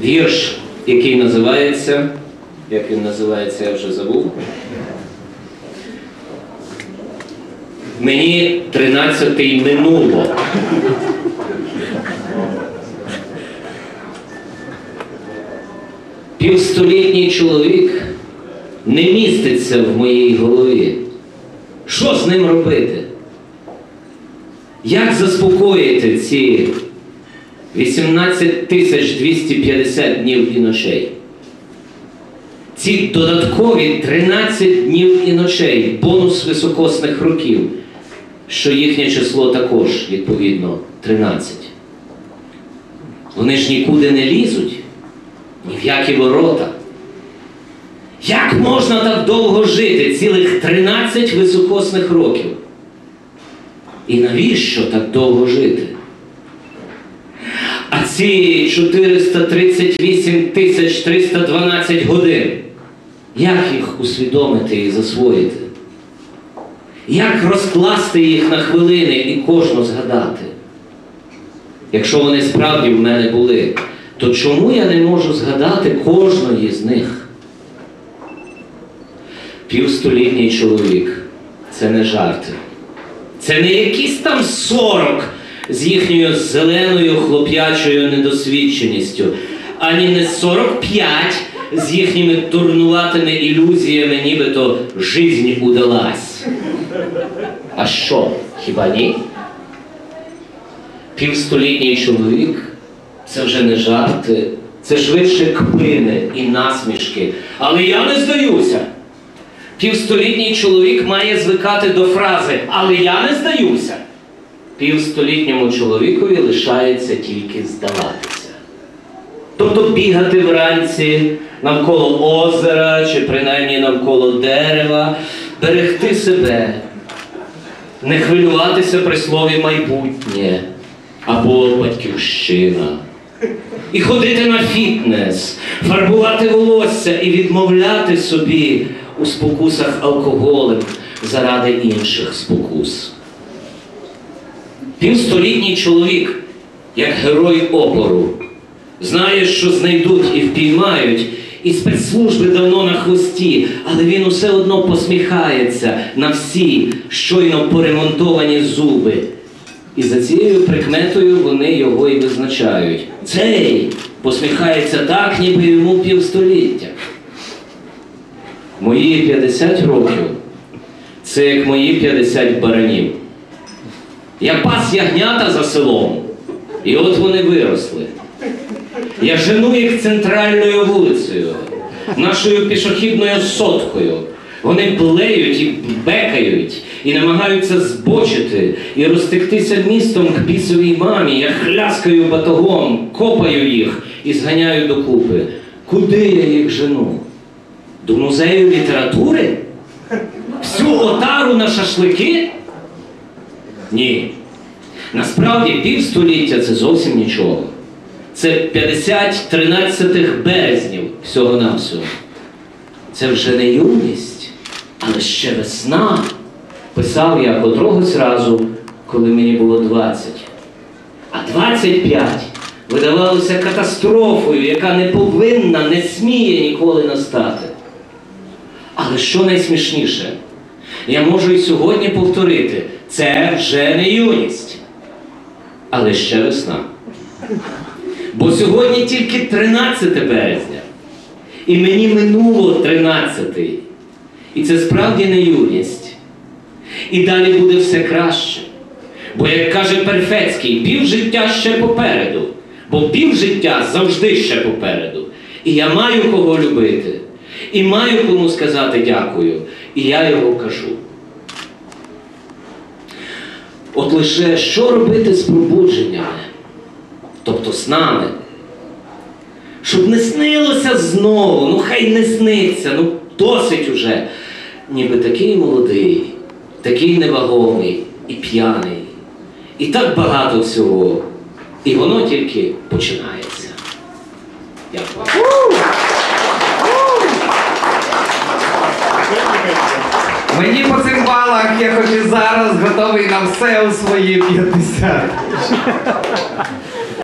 вірш, який називається, як він називається, я вже забув. Мені 13-й минуло. Півстолітній чоловік не міститься в моїй голові. Що з ним робити? Як заспокоїти ці 18 тисяч 250 днів і ночей? Ці додаткові 13 днів і ночей, бонус високосних років, що їхнє число також, відповідно, 13. Вони ж нікуди не лізуть, ні в які ворота. Як можна так довго жити, цілих 13 високосних років? І навіщо так довго жити? А ці 438 тисяч 312 годин, як їх усвідомити і засвоїти? Як розкласти їх на хвилини і кожну згадати? Якщо вони справді в мене були, то чому я не можу згадати кожної з них? Півстолітній чоловік це не жарти. Це не якісь там 40 з їхньою зеленою хлоп'ячою недосвідченістю, ані не 45 з їхніми турнуватими ілюзіями, нібито жизнь удалась. А що, хіба ні? Півстолітній чоловік це вже не жарти, це швидше кпини і насмішки. Але я не здаюся. Півстолітній чоловік має звикати до фрази Але я не здаюся. Півстолітньому чоловікові лишається тільки здаватися. Тобто бігати вранці навколо озера чи принаймні навколо дерева, берегти себе, не хвилюватися при слові майбутнє або батьківщина. І ходити на фітнес, фарбувати волосся і відмовляти собі у спокусах алкоголем заради інших спокус. Півстолітній чоловік, як герой опору, знає, що знайдуть і впіймають, і спецслужби давно на хвості, але він усе одно посміхається на всі щойно поремонтовані зуби. І за цією прикметою вони його і визначають. Цей посміхається так, ніби йому півстоліття. Мої 50 років це як мої 50 баранів. Я пас ягнята за селом, і от вони виросли. Я жену їх центральною вулицею, нашою пішохідною соткою. Вони блеють і бекають, і намагаються збочити, і розтектися містом к бісовій мамі. Я хляскаю батогом, копаю їх і зганяю докупи. Куди я їх жену? До музею літератури? Всю отару на шашлики? Ні. Насправді півстоліття це зовсім нічого. Це 50 13 березнів всього-навсього. Це вже не юність, але ще весна. Писав я котрогось разу, коли мені було 20. А 25 видавалося катастрофою, яка не повинна, не сміє ніколи настати. Але що найсмішніше? Я можу і сьогодні повторити, це вже не юність, але ще весна. Бо сьогодні тільки 13 березня. І мені минуло 13. І це справді не юність. І далі буде все краще. Бо, як каже Перфецький, пів життя ще попереду, бо пів життя завжди ще попереду. І я маю кого любити, і маю кому сказати дякую, і я його кажу. От лише що робити з пробудженнями, тобто з нами, щоб не снилося знову, ну хай не сниться, ну досить уже, ніби такий молодий, такий невагомий і п'яний, і так багато всього, і воно тільки починається. Дякую. Мені по цим балах я хоч і зараз готовий на все у свої 50.